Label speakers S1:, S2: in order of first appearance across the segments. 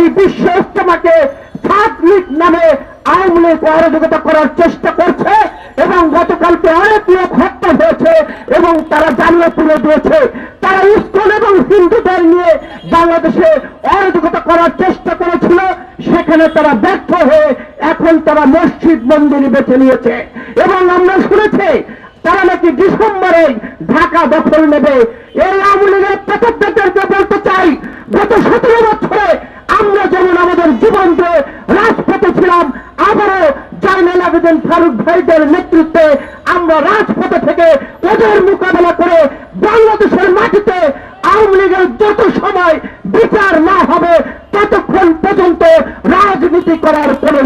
S1: সেই বিশ্ব ইস্তেমাকে ছাত্রলীগ নামে আওয়ামী লীগ অরাজকতা করার চেষ্টা করছে এবং গতকালকে অনেক লোক হত্যা হয়েছে এবং তারা জানিয়ে তুলে দিয়েছে। তারা ইস্কন এবং হিন্দুদের নিয়ে বাংলাদেশে অরাজকতা করার চেষ্টা করেছিল। সেখানে তারা ব্যর্থ হয়ে এখন তারা মসজিদ মন্দির বেছে নিয়েছে। এবং আমরা শুনেছি, তারা নাকি ডিসেম্বরে ঢাকা দখল নেবে। এই আওয়ামী লীগের প্রত্যেকদেরকে বলতে চাই। গত সতেরো বছরে আমরা যেমন আমাদের জীবন দিয়ে রাজপথে ছিলাম আবারও জাইনাল আবেদন ফারুক ভাইদের নেতৃত্বে আমরা রাজপথে থেকে ওদের মোকাবেলা করে বাংলাদেশের মাটিতে আওয়ামী লীগের যত সময় বিচার না হবে ততক্ষণ পর্যন্ত রাজনীতি করার কোনো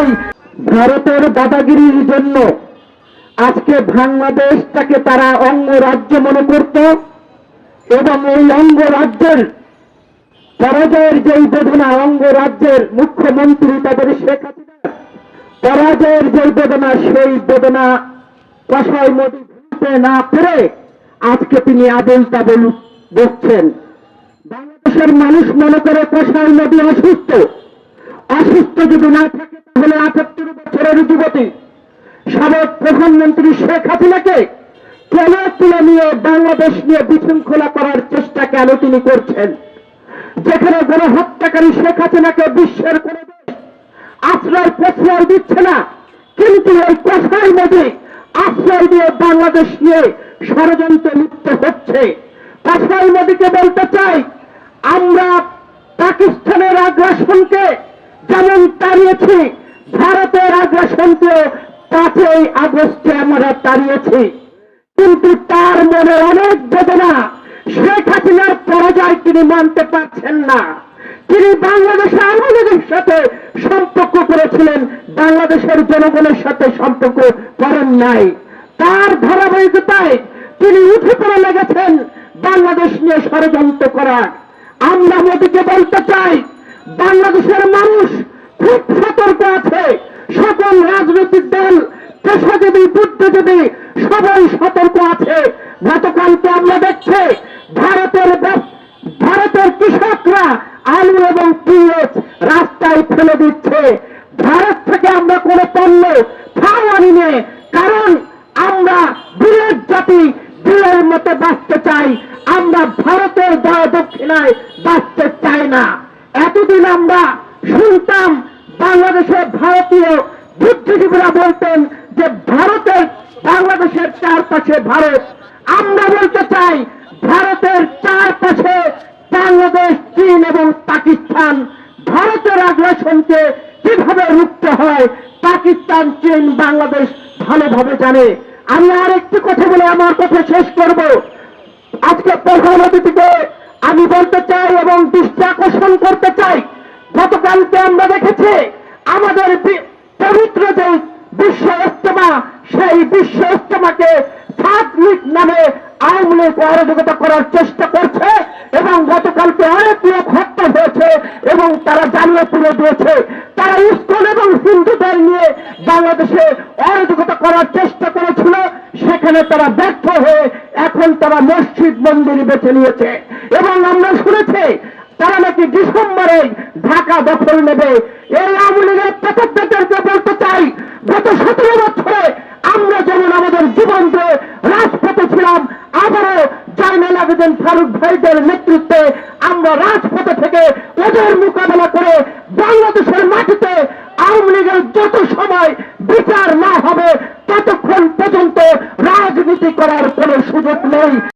S1: নেই ভারতের দাদাগিরির জন্য আজকে বাংলাদেশটাকে তারা অঙ্গরাজ্য মনে করত এবং এই অঙ্গরাজ্যের পরাজয়ের যেই বেদনা অঙ্গরাজ্যের মুখ্যমন্ত্রী তাদের শেখ হাসিনা, পরাজয়ের যেই বেদনা, সেই বেদনা কষাই মোদী ভুলতে না পেরে আজকে তিনি আবেল তাবেল বসছেন বাংলাদেশের মানুষ মনে করে কষাই নদী অসুস্থ। অসুস্থ যদি না থাকে তাহলে আটাত্তর বছরের যুবতী, সাবেক প্রধানমন্ত্রী শেখ হাসিনাকে কেন তুলে নিয়ে বাংলাদেশ নিয়ে বিশৃঙ্খলা করার চেষ্টা কেন তিনি করছেন? যেখানে গণহত্যাকারী শেখ হাসিনাকে বিশ্বের কোন আশ্রয় প্রশ্রয় দিচ্ছে না, কিন্তু এই কষাই নদী আশ্রয় দিয়ে বাংলাদেশ নিয়ে ষড়যন্ত্র লিপ্ত হচ্ছে। কষাই নদীকে বলতে চাই? আমরা পাকিস্তানের আগ্রাসনকে যেমন তাড়িয়েছি, ভারতের আগ্রাসনকে পাঁচই আগস্টে আমরা তাড়িয়েছি। কিন্তু তার মনে অনেক বেদনা, শেখ হাসিনার পরাজয় তিনি মানতে পারছেন না। তিনি বাংলাদেশে আওয়ামী সাথে সম্পর্ক করেছিলেন, বাংলাদেশের জনগণের সাথে সম্পর্ক করেন নাই। তার ধারাবাহিকতায় তিনি উঠে পড়ে লেগেছেন বাংলাদেশ নিয়ে ষড়যন্ত্র করার। আমরা মোদীকে বলতে চাই বাংলাদেশের মানুষ খুব সতর্ক আছে। সকল রাজনৈতিক দল পেশাজীবী বুদ্ধিজীবী সবাই সতর্ক আছে। গতকালকে আমরা দেখছি ভারতের ভারতের কৃষকরা আলু এবং পিঁয়াজ রাস্তায় ফেলে দিচ্ছে। ভারত থেকে আমরা কোনো পণ্য ফাও আনি নে, কারণ আমরা বীরের জাতি বীরের মতো বাঁচতে চাই। আমরা ভারতের দয়া দক্ষিণায় বাঁচতে চাই না। এতদিন আমরা শুনতাম বাংলাদেশের ভারতীয় বুদ্ধিজীবীরা বলতেন যে ভারতের বাংলাদেশের চারপাশে ভারত। আমরা বলতে চাই ভারতের চারপাশে বাংলাদেশ, চীন এবং পাকিস্তান। ভারতের আগ্রাসনকে কীভাবে রুখতে হয়, পাকিস্তান, চীন, বাংলাদেশ ভালোভাবে জানে। আমি আর একটি কথা বলে আমার কথা শেষ করব। আজকে প্রধান অতিথিকে আমি বলতে চাই এবং দৃষ্টি আকর্ষণ করতে চাই, গতকালকে আমরা দেখেছি আমাদের পবিত্র যে বিশ্ব ইস্তেমা সেই বিশ্ব ইস্তেমাকে ছাত্রলীগ নামে লীগ অরাজকতা করার চেষ্টা করছে এবং গতকালকে অনেক লোক হত্যা হয়েছে এবং তারা জানিয়ে তুলে দিয়েছে। তারা ইস্কন এবং হিন্দুদের নিয়ে বাংলাদেশে অরাজকতা করার চেষ্টা করেছিল, সেখানে তারা ব্যর্থ হয়ে এখন তারা মসজিদ মন্দির বেছে নিয়েছে। এবং আমরা শুনেছি, তারা নাকি ডিসেম্বরে ঢাকা দখল নেবে। এই আওয়ামী লীগের প্রত্যেকদেরকে বলতে চাই, গত সতেরো বছরে আমরা যেমন আমাদের জীবন দিয়ে রাজপথে ছিলাম, আবারও জাইনাল আবেদন ফারুক ভাইদের নেতৃত্বে আমরা রাজপথে থেকে ওদের মোকাবেলা করে বাংলাদেশের মাটিতে